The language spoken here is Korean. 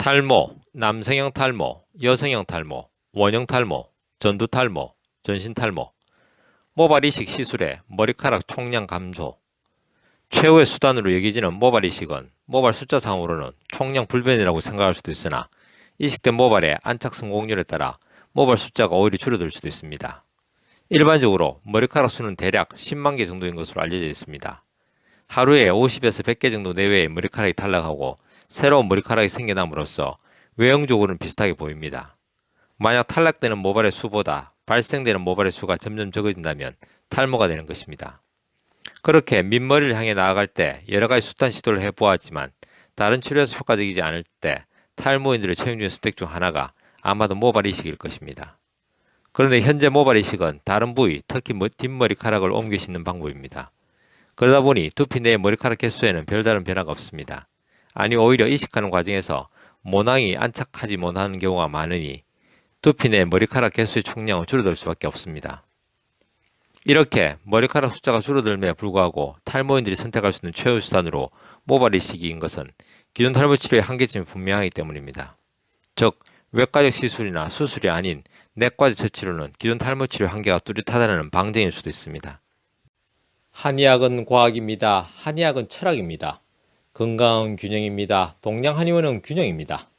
탈모, 남성형 탈모, 여성형 탈모, 원형 탈모, 전두 탈모, 전신 탈모, 모발 이식 시술에 머리카락 총량 감소. 최후의 수단으로 여기지는 모발 이식은 모발 숫자상으로는 총량 불변이라고 생각할 수도 있으나 이식된 모발의 안착 성공률에 따라 모발 숫자가 오히려 줄어들 수도 있습니다. 일반적으로 머리카락 수는 대략 10만 개 정도인 것으로 알려져 있습니다. 하루에 50에서 100개 정도 내외의 머리카락이 탈락하고 새로운 머리카락이 생겨남으로써 외형적으로는 비슷하게 보입니다. 만약 탈락되는 모발의 수보다 발생되는 모발의 수가 점점 적어진다면 탈모가 되는 것입니다. 그렇게 민머리를 향해 나아갈 때 여러 가지 숱한 시도를 해보았지만 다른 치료에서 효과적이지 않을 때 탈모인들의 최용적인 선택 중 하나가 아마도 모발 이식일 것입니다. 그런데 현재 모발 이식은 다른 부위, 특히 머- 뒷머리카락을 옮겨 싣는 방법입니다. 그러다 보니 두피 내 머리카락 개수에는 별다른 변화가 없습니다. 아니 오히려 이식하는 과정에서 모낭이 안착하지 못하는 경우가 많으니 두피 내 머리카락 개수의 총량은 줄어들 수밖에 없습니다. 이렇게 머리카락 숫자가 줄어들며 불구하고 탈모인들이 선택할 수 있는 최후 수단으로 모발 이식인 것은 기존 탈모 치료의 한계점이 분명하기 때문입니다. 즉 외과적 시술이나 수술이 아닌 내과적 처치로는 기존 탈모 치료의 한계가 뚜렷하다는 방증일 수도 있습니다. 한의학은 과학입니다. 한의학은 철학입니다. 건강은 균형입니다. 동양 한의원은 균형입니다.